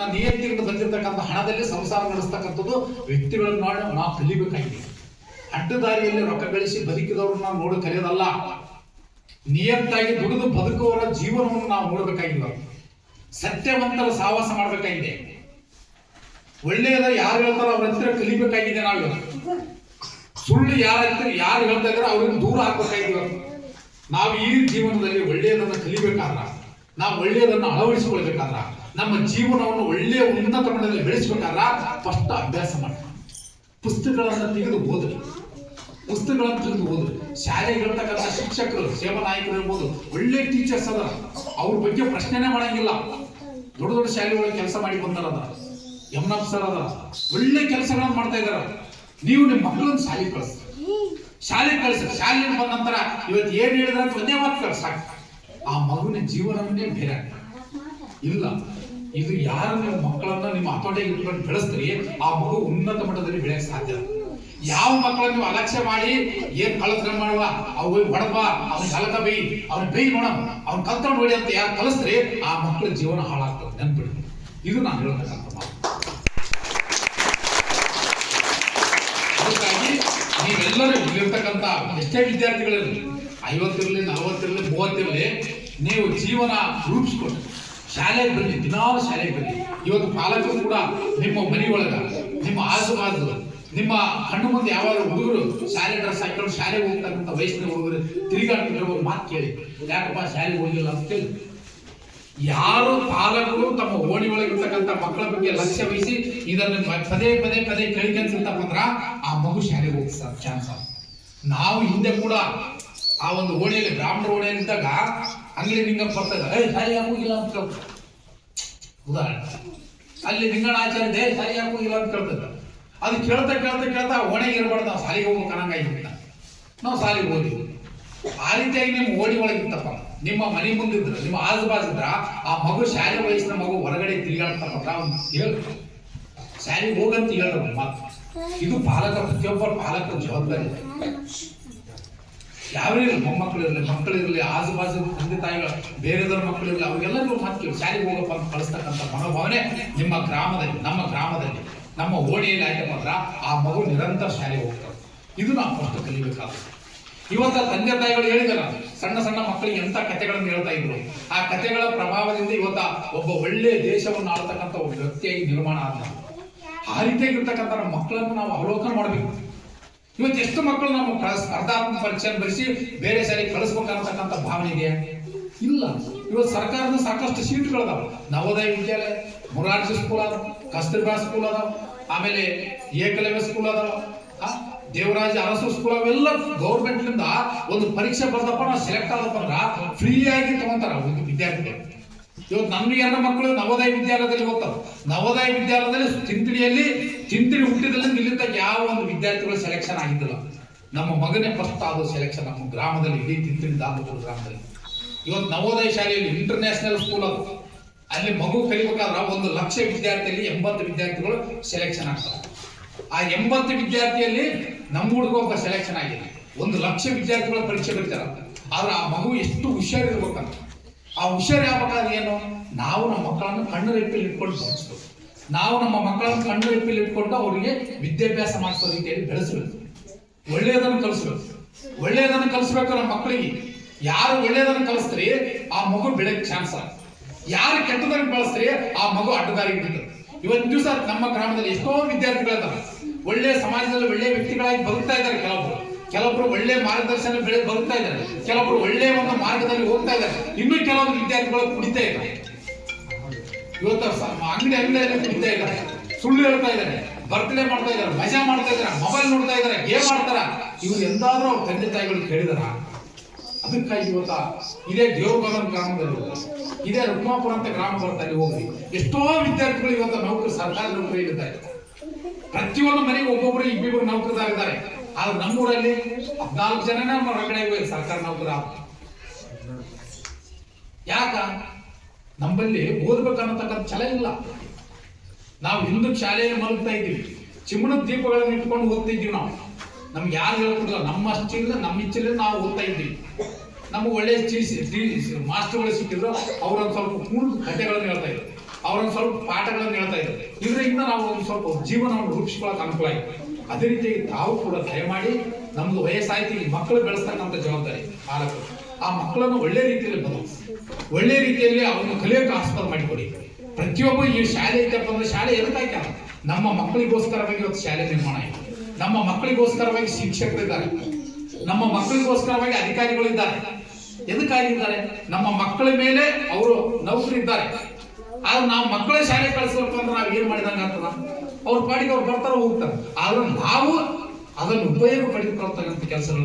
ನಿಯಂತ್ರಿತ ಬಂದಿರತಕ್ಕಂಥ ಹಣದಲ್ಲಿ ಸಂಸಾರ ನಡೆಸ್ತಕ್ಕಂಥದ್ದು ವ್ಯಕ್ತಿಗಳನ್ನು ಮಾಡಿ ನಾವು ಕಲಿಬೇಕಾಗಿದೆ. ಅಡ್ಡದಾರಿಯಲ್ಲಿ ರೊಕ್ಕ ಗಳಿಸಿ ಬದುಕಿದವರನ್ನ ನಾವು ನೋಡಿ ಕರೆಯೋದಲ್ಲ ನಿಯತ್ತಾಗಿ ದುಡಿದು ಬದುಕುವವರ ಜೀವನವನ್ನು ನಾವು ನೋಡಬೇಕಾಗಿಲ್ಲ ಸತ್ಯವಂತರ ಸಹವಾಸ ಮಾಡಬೇಕಾಗಿದೆ. ಒಳ್ಳೆಯದ ಯಾರು ಹೇಳ್ತಾರೋ ಅವ್ರ ಹತ್ರ ಕಲಿಬೇಕಾಗಿದೆ ನಾವು ಸುಳ್ಳು ಯಾರ ಹತ್ರ ಯಾರು ಹೇಳ್ತಾ ಇದ್ರೆ ಅವ್ರಿಗೆ ದೂರ ಹಾಕ್ಬೇಕಾಗಿದೆ ನಾವು ಈ ಜೀವನದಲ್ಲಿ ಒಳ್ಳೆಯದನ್ನ ಕಲಿಬೇಕಾದ್ರ, ನಾವು ಒಳ್ಳೆಯದನ್ನ ಅಳವಡಿಸಿಕೊಳ್ಬೇಕಾದ್ರ ನಮ್ಮ ಜೀವನವನ್ನು ಒಳ್ಳೆಯ ಉನ್ನತ ಮಟ್ಟದಲ್ಲಿ ಬೆಳೆಸಬೇಕಾದ್ರ ಫಸ್ಟ್ ಅಭ್ಯಾಸ ಮಾಡಿ ಪುಸ್ತಕಗಳನ್ನು ತೆಗೆದು ಓದ್ರಿ. ಪುಸ್ತಕಗಳನ್ನು ತೆಗೆದು ಓದ್ರಿ. ಶಾಲೆಗಳಿರ್ತಕ್ಕಂಥ ಶಿಕ್ಷಕರು, ಸೇವಾ ನಾಯಕರು ಇರ್ಬೋದು, ಒಳ್ಳೆ ಟೀಚರ್ಸ್ ಅದಾರ. ಅವ್ರ ಬಗ್ಗೆ ಪ್ರಶ್ನೆನೇ ಮಾಡಂಗಿಲ್ಲ. ದೊಡ್ಡ ದೊಡ್ಡ ಶಾಲೆಗಳಿಗೆ ಕೆಲಸ ಮಾಡಿ ಬಂದಾರ ಎಫ್ ಸರ್ ಅದ ಒಳ್ಳೆ ಕೆಲಸಗಳನ್ನು ಮಾಡ್ತಾ ಇದಾರ. ನೀವು ನಿಮ್ಮ ಮಕ್ಕಳನ್ನ ಶಾಲೆಗೆ ಕಳಿಸ್ರಿ. ಶಾಲೆ ಕಳಿಸ್ರಿ. ಶಾಲೆಯಲ್ಲಿ ಬಂದ ನಂತರ ಇವತ್ತು ಏನು ಹೇಳಿದ್ರೆ ಅಂತ ಒಂದೇ ಮಾತು ಕಳಿಸ್ ಆ ಮಗುವಿನ ಜೀವನವನ್ನೇ ಬೇರೆ. ಇಲ್ಲ. ಇದು ಯಾರು ನೀವು ಮಕ್ಕಳನ್ನ ನಿಮ್ಮ ಹತೋಟಿಗೆ ಇಟ್ಕೊಂಡು ಬೆಳೆಸ್ತೀರಿ ಆ ಮಗು ಉನ್ನತ ಮಟ್ಟದಲ್ಲಿ ಬೆಳೆಯಕ್ಕೆ ಸಾಧ್ಯ. ಯಾವ ಮಕ್ಕಳನ್ನ ನೀವು ಅಲಕ್ಷ್ಯ ಮಾಡಿ, ಏನ್ ಕಳತನ ಮಾಡುವ ಅವು ಹೊಡಪ ಅವ್ನ ಕಲಕ ಬೈ ಅವ್ನ ಬೈ ನೋಡ, ಅವ್ನ ಕಲ್ತ್ಕೊಂಡು ಹೊಡಿ ಅಂತ ಯಾರು ಕಲಿಸ್ತೀರಿ, ಆ ಮಕ್ಕಳ ಜೀವನ ಹಾಳಾಗ್ತದೆ ನೆನ್ಪಿಡಿ ಇದು ನಾನು ಹೇಳ್ತಕ್ಕಂಥ ಮಾತು ಅದಕ್ಕಾಗಿ ನೀವೆಲ್ಲರೂ ಇಲ್ಲಿರ್ತಕ್ಕಂಥ ಎಷ್ಟೇ ವಿದ್ಯಾರ್ಥಿಗಳಿರಲಿ, ಐವತ್ತಿರಲಿ, ನಲವತ್ತಿರಲಿ, ಮೂವತ್ತಿರಲಿ, ನೀವು ಜೀವನ ರೂಪಿಸ್ಕೊಂಡು ಶಾಲೆಗೆ ಬನ್ನಿ ದಿನಾಲು ಶಾಲೆಗೆ ಬನ್ನಿ ಇವತ್ತು ಪಾಲಕರು ಕೂಡ ನಿಮ್ಮ ಮನೆ ಒಳಗ, ನಿಮ್ಮ ಆಜುಬಾಜು, ನಿಮ್ಮ ಕಣ್ಣು ಮುಂದೆ ಯಾವಾಗ ಹುಡುಗರು ಶಾಲೆ ಡ್ರೆಸ್ ಹಾಕೊಂಡು ಶಾಲೆಗೆ ಹೋಗ್ತಕ್ಕಂಥ ವಯಸ್ಸಿನ ಹುಡುಗರು ತಿರುಗಾಡ್ತಿರೋ ಮಾತು ಕೇಳಿ. ಯಾಕಪ್ಪ ಶಾಲೆಗೆ ಹೋಗಿಲ್ಲ ಅಂತ ಕೇಳಿ. ಯಾರು ಪಾಲಕರು ತಮ್ಮ ಓಣಿ ಒಳಗಿರ್ತಕ್ಕಂಥ ಮಕ್ಕಳ ಬಗ್ಗೆ ಲಕ್ಷ್ಯ ವಹಿಸಿ ಇದನ್ನು ಪದೇ ಪದೇ ಪದೇ ಕೇಳ್ಕೊಂತಿರ್ತಪ್ಪ ಅಂದ್ರ ಆ ಮಗು ಶಾಲೆಗೆ ಹೋಗಿ ಚಾನ್ಸ್. ನಾವು ಹಿಂದೆ ಕೂಡ ಆ ಒಂದು ಓಣಿಯಲ್ಲಿ, ಬ್ರಾಹ್ಮಣ ಓಣಿಯಲ್ಲಿ ಇದ್ದಾಗ ಅಂಗಡಿ ಬರ್ತದೆ ಏ ಸಾರಿ ಯಾಕೆ ಹೋಗಿಲ್ಲ ಅಂತ ಕೇಳ್ತಾರೆ. ಉದಾಹರಣೆ. ಅಲ್ಲಿ ನಿಂಗಣ ಆಚಾರ್ಯ ದೇ ಸಾರಿ ಯಾಕೆ ಹೋಗಿಲ್ಲ ಅಂತ ಕೇಳ್ತಿದ್ದ ಅದು ಕೇಳ್ತಾ ಕೇಳ್ತಾ ಕೇಳ್ತಾ ಒಣೆ ಇರಬಾರ್ದು ನಾವು ಸಾಲಿಗೆ ಹೋಗ್ಬೇಕು ಅನ್ನಂಗಾಗಿಬಿಟ್ಟ ನಾವು ಸಾಲಿಗೆ ಹೋದಿವಿ. ಆ ರೀತಿಯಾಗಿ ನಿಮ್ಮ ಓಣಿ ಒಳಗಿತ್ತಪ್ಪ. ನಿಮ್ಮ ಮನೆ ಮುಂದಿದ್ರ, ನಿಮ್ಮ ಆಜುಬಾಜು ಇದ್ರ ಆ ಮಗು ಶಾಲೆ ವಯಸ್ಸಿನ ಮಗು ಹೊರಗಡೆ ತಿರುಗಾಡ್ತಪ್ಪ ಅವ್ನು ಹೇಳು ಶಾಲೆಗೆ ಹೋಗಂತ ಹೇಳ ಮಾತು ಇದು ಪಾಲಕ ಪ್ರತಿಯೊಬ್ಬರು ಪಾಲಕರ ಜವಾಬ್ದಾರಿ. ಯಾವೇ ಇರಲಿ ಮೊಮ್ಮಕ್ಕಳಿರಲಿ ಇರಲಿ ಆಜು ಬಾಜು ತಂದೆ ತಾಯಿಗಳು, ಬೇರೆದವ್ರ ಮಕ್ಕಳಿರಲಿ, ಅವ್ರಿಗೆಲ್ಲರಿಗೂ ಮಾತು ಕೇಳಿ. ಶಾಲೆಗೆ ಹೋಗಪ್ಪ ಅಂತ ಕಳಿಸ್ತಕ್ಕಂಥ ಮನೋಭಾವನೆ ನಿಮ್ಮ ಗ್ರಾಮದಲ್ಲಿ, ನಮ್ಮ ಗ್ರಾಮದಲ್ಲಿ, ನಮ್ಮ ಓಣಿಯಲ್ಲಿ ಆಯ್ಕೆ ಮಾತ್ರ ಆ ಮಗು ನಿರಂತರ ಶಾಲೆಗೆ ಹೋಗ್ತಾರೆ ಇದು ನಾವು ಫಸ್ಟ್ ಕಲಿಬೇಕಾಗುತ್ತೆ. ಇವತ್ತ ತಂದೆ ತಾಯಿಗಳು ಹೇಳಿದಾರ ಸಣ್ಣ ಸಣ್ಣ ಮಕ್ಕಳಿಗೆ ಎಂತ ಕಥೆಗಳನ್ನು ಹೇಳ್ತಾ ಇದ್ರು? ಆ ಕಥೆಗಳ ಪ್ರಭಾವದಿಂದ ಇವತ್ತ ಒಬ್ಬ ಒಳ್ಳೆ ದೇಶವನ್ನು ಆಳ್ತಕ್ಕಂಥ ಒಬ್ಬ ವ್ಯಕ್ತಿಯಾಗಿ ನಿರ್ಮಾಣ ಆದ ಆ ರೀತಿಯಾಗಿರ್ತಕ್ಕಂಥ ಮಕ್ಕಳನ್ನು ನಾವು ಅವಲೋಕನ ಮಾಡಬೇಕು. ಇವತ್ತು ಎಷ್ಟು ಮಕ್ಕಳು ನಮ್ಮ ಸ್ಪರ್ಧಾತ್ಮಕ ಪರೀಕ್ಷೆ ಬರೆಸಿ ಬೇರೆ ಶಾಲೆಗೆ ಕಳಿಸ್ಬೇಕನ್ನತಕ್ಕಂಥ ಭಾವನೆ ಇದೆಯಾ? ಇಲ್ಲ. ಇವತ್ತು ಸರ್ಕಾರದ ಸಾಕಷ್ಟು ಸೀಟ್ಗಳದಾವ ನವೋದಯ ವಿದ್ಯಾಲಯ, ಮುರಾರ್ಜಿ ಸ್ಕೂಲ್ ಅದಾವ, ಕಸ್ತೂರ್ಬಾ ಸ್ಕೂಲ್ ಅದಾವ, ಆಮೇಲೆ ಏಕಲವ್ಯ ಸ್ಕೂಲ್ ಅದಾವ ದೇವರಾಜ ಅರಸು ಸ್ಕೂಲ್ ಅವೆಲ್ಲ ಗೌರ್ಮೆಂಟ್ನಿಂದ ಒಂದು ಪರೀಕ್ಷೆ ಬರ್ದಪ್ಪ, ನಾವು ಸೆಲೆಕ್ಟ್ ಆದಪ್ಪ ಅಂದ್ರೆ ಫ್ರೀ ಆಗಿ ತಗೊಂತಾರ ಒಂದು ವಿದ್ಯಾರ್ಥಿಗಳು. ಇವತ್ತು ನಮ್ಗೆ ಎಲ್ಲ ಮಕ್ಕಳು ನವೋದಯ ವಿದ್ಯಾಲಯದಲ್ಲಿ ಹೋಗ್ತಾವೆ ನವೋದಯ ವಿದ್ಯಾಲಯದಲ್ಲಿ ಚಿಂತಡಿಯಲ್ಲಿ ಚಿಂತಡಿ ಹುಟ್ಟಿದಲ್ಲಿ ಇಲ್ಲಿಂದ ಯಾವ ಒಂದು ವಿದ್ಯಾರ್ಥಿಗಳು ಸೆಲೆಕ್ಷನ್ ಆಗಿದ್ದಿಲ್ಲ. ನಮ್ಮ ಮಗನೇ ಫಸ್ಟ್ ಆದ ಸೆಲೆಕ್ಷನ್ ನಮ್ಮ ಗ್ರಾಮದಲ್ಲಿ, ಇಡೀ ತಿಂತಿಡಿ ದಾಮಪುರ ಗ್ರಾಮದಲ್ಲಿ. ಇವತ್ತು ನವೋದಯ ಶಾಲೆಯಲ್ಲಿ ಇಂಟರ್ನ್ಯಾಷನಲ್ ಸ್ಕೂಲ್ ಅದು. ಅಲ್ಲಿ ಮಗು ಕಲಿಬೇಕಾದ್ರೆ ಒಂದು ಲಕ್ಷ ವಿದ್ಯಾರ್ಥಿಯಲ್ಲಿ ಎಂಬತ್ತು ವಿದ್ಯಾರ್ಥಿಗಳು ಸೆಲೆಕ್ಷನ್ ಆಗ್ತಾರೆ ಆ ಎಂಬತ್ತು ವಿದ್ಯಾರ್ಥಿಯಲ್ಲಿ ನಮ್ಮ ಹುಡುಗ ಒಬ್ಬ ಸೆಲೆಕ್ಷನ್ ಆಗಿದೆ ಒಂದು ಲಕ್ಷ ವಿದ್ಯಾರ್ಥಿಗಳ ಪರೀಕ್ಷೆ ಬರೀತಾರ ಆದ್ರೆ ಆ ಮಗು ಎಷ್ಟು ಹುಷಾರಿರ್ಬೇಕಂತ. ಆ ಹುಷಾರು ಯಾವಾಗ ಏನು? ನಾವು ನಮ್ಮ ಮಕ್ಕಳನ್ನು ಕಣ್ಣು ರೆಪ್ಪಲ್ಲಿ ಇಟ್ಕೊಂಡು ಬೆಳೆಸ್ಬೇಕು. ನಾವು ನಮ್ಮ ಮಕ್ಕಳನ್ನು ಕಣ್ಣು ರೆಪ್ಪಲ್ಲಿ ಇಟ್ಕೊಂಡು ಅವರಿಗೆ ವಿದ್ಯಾಭ್ಯಾಸ ಮಾಡಿಸೋ ರೀತಿಯಲ್ಲಿ ಬೆಳೆಸಬೇಕು. ಒಳ್ಳೆಯದನ್ನು ಕಲಿಸ್ಬೇಕು. ಒಳ್ಳೆಯದನ್ನು ಕಲಿಸ್ಬೇಕು ನಮ್ಮ ಮಕ್ಕಳಿಗೆ. ಯಾರು ಒಳ್ಳೆಯದನ್ನು ಕಲಿಸ್ತೀರಿ ಆ ಮಗು ಬೆಳಕ್ ಚಾನ್ಸ್ ಯಾರು ಕೆಟ್ಟದನ್ನು ಬಳಸ್ತೀರಿ ಆ ಮಗು ಅಡ್ಡದಾರಿಗೆ ಬಿಡ್ತದೆ ಇವತ್ತು ದಿವಸ ನಮ್ಮ ಗ್ರಾಮದಲ್ಲಿ ಎಷ್ಟೋ ವಿದ್ಯಾರ್ಥಿಗಳಿದ್ದಾರೆ. ಒಳ್ಳೆಯ ಸಮಾಜದಲ್ಲಿ ಒಳ್ಳೆಯ ವ್ಯಕ್ತಿಗಳಾಗಿ ಬದುಕ್ತಾ ಇದ್ದಾರೆ ಕೆಲವೊಬ್ರು. ಕೆಲವೊಬ್ರು ಒಳ್ಳೆ ಮಾರ್ಗದರ್ಶನ ಬೆಳೆ ಬರ್ತಾ ಇದ್ದಾರೆ. ಕೆಲವೊಬ್ರು ಒಳ್ಳೆ ಒಂದು ಮಾರ್ಗದಲ್ಲಿ ಹೋಗ್ತಾ ಇದ್ದಾರೆ. ಇನ್ನು ಕೆಲವೊಂದು ವಿದ್ಯಾರ್ಥಿಗಳು ಕುಡಿತಾ ಇದ್ದಾರೆ. ಇವತ್ತು ಅಂಗಡಿ ಅಂಗಡಿಯಲ್ಲಿ ಕುಡಿತಾ ಇದ್ದಾರೆ. ಸುಳ್ಳು ಹೇಳ್ತಾ ಇದ್ದಾರೆ. ಬರ್ತ್ಡೇ ಮಾಡ್ತಾ ಇದ್ದಾರೆ. ಮಜಾ ಮಾಡ್ತಾ ಇದ್ದಾರೆ. ಮೊಬೈಲ್ ನೋಡ್ತಾ ಇದ್ದಾರೆ. ಗೇಮ್ ಆಡ್ತಾರ. ಇವ್ರು ಎಂದಾದ್ರೂ ಅವ್ರ ತಂದೆ ತಾಯಿಗಳು ಕೇಳಿದಾರ? ಅದಕ್ಕಾಗಿ ಇವತ್ತ ಇದೇ ದೇವಗೌಡ ಗ್ರಾಮದಲ್ಲಿ ಹೋಗಿ, ಇದೇ ರುಕ್ಮಾಪುರ ಅಂತ ಗ್ರಾಮ ಬರ್ತಾ ಅಲ್ಲಿ ಹೋಗ್ರಿ ಎಷ್ಟೋ ವಿದ್ಯಾರ್ಥಿಗಳು ಇವತ್ತು ನೌಕರಿ ಸರ್ಕಾರಿ ನೌಕರಿ ಇದ್ದಾರೆ. ಪ್ರತಿಯೊಂದು ಮನೆಗೆ ಒಬ್ಬೊಬ್ಬರು ಇಬ್ಬಿಬ್ಬರು ನೌಕರದಾರಿದ್ದಾರೆ ಆದ್ರೆ ನಮ್ಮೂರಲ್ಲಿ ಹದಿನಾಲ್ಕು ಜನನೇ ನಮ್ಮ ಹೊರಗಡೆ ಹೋಗಿ ಸರ್ಕಾರ ನೌಕರ. ಯಾಕ? ನಮ್ಮಲ್ಲಿ ಓದ್ಬೇಕನ್ನತಕ್ಕಂಥ ಛಲ ಇಲ್ಲ. ನಾವು ಹಿಂದೂ ಶಾಲೆಯಲ್ಲಿ ಮಲಗ್ತಾ ಇದ್ದೀವಿ. ಚಿಮ್ಮಣದ ದೀಪಗಳನ್ನು ಇಟ್ಕೊಂಡು ಓದ್ತಾ ಇದ್ದೀವಿ ನಾವು. ನಮ್ಗೆ ಯಾರು ಹೇಳ್ತಿಲ್ಲ ನಮ್ಮ ಅಷ್ಟಿಲ್ಲ, ನಮ್ಮ ಇಚ್ಛೆಲ್ಲ ನಾವು ಓದ್ತಾ ಇದ್ದೀವಿ. ನಮಗೆ ಒಳ್ಳೆ ಮಾಸ್ಟರ್ಗಳು ಸಿಕ್ಕಿದ್ರು, ಅವ್ರೊಂದು ಸ್ವಲ್ಪ ಕೂಡ ಕಥೆಗಳನ್ನು ಹೇಳ್ತಾ ಇದ್ರು. ಅವ್ರೊಂದು ಸ್ವಲ್ಪ ಪಾಠಗಳನ್ನು ಹೇಳ್ತಾ ಇದ್ದಾರೆ ಇದರಿಂದ ನಾವು ಒಂದು ಸ್ವಲ್ಪ ಜೀವನವನ್ನು ರೂಪಿಸ್ಕೊಳ್ಳೋಕೆ ಅನುಕೂಲ ಆಗಿದೆ ಅದೇ ರೀತಿಯಾಗಿ ತಾವು ಕೂಡ ದಯಮಾಡಿ ನಮ್ದು ವಯಸ್ಸಾಯ್ತು, ಈ ಮಕ್ಕಳು ಬೆಳೆಸ್ತಕ್ಕಂಥ ಜವಾಬ್ದಾರಿ, ಪಾಲಕರು. ಆ ಮಕ್ಕಳನ್ನು ಒಳ್ಳೆ ರೀತಿಯಲ್ಲಿ ಬದಲಿಸಿ ಒಳ್ಳೆ ರೀತಿಯಲ್ಲಿ ಅವ್ರನ್ನ ಕಲಿಯೋಕೆ ಆಸ್ಪದ ಮಾಡಿಕೊಡಿ. ಪ್ರತಿಯೊಬ್ಬ ಈ ಶಾಲೆ ಇದ್ದಪ್ಪ ಅಂದ್ರೆ ಶಾಲೆ ಎದಕ್ಕಾಯ್ತ ನಮ್ಮ ಮಕ್ಕಳಿಗೋಸ್ಕರವಾಗಿ ಇವತ್ತು ಶಾಲೆ ನಿರ್ಮಾಣ ಆಯಿತು ನಮ್ಮ ಮಕ್ಕಳಿಗೋಸ್ಕರವಾಗಿ ಶಿಕ್ಷಕರಿದ್ದಾರೆ ನಮ್ಮ ಮಕ್ಕಳಿಗೋಸ್ಕರವಾಗಿ ಅಧಿಕಾರಿಗಳಿದ್ದಾರೆ ಎದಕ್ಕಾಗಿದ್ದಾರೆ ನಮ್ಮ ಮಕ್ಕಳ ಮೇಲೆ ಅವರು ನೌಕರಿದ್ದಾರೆ. ಆದ್ರೆ ನಾವು ಮಕ್ಕಳ ಶಾಲೆ ಕಳಿಸ್ಬೇಕು ಅಂದ್ರೆ ನಾವು ಏನ್ ಮಾಡಿದಂಗ ಆಗ್ತದ? ಅವ್ರ ಪಾಡಿಗೆ ಅವ್ರು ಬರ್ತಾರ ಹೋಗ್ತಾರೆ. ಆದ್ರೆ ನಾವು ಅದನ್ನು ಉಪಯೋಗ ಪಡೆದುಕೊಳ್ತಕ್ಕಂಥ ಕೆಲಸಗಳು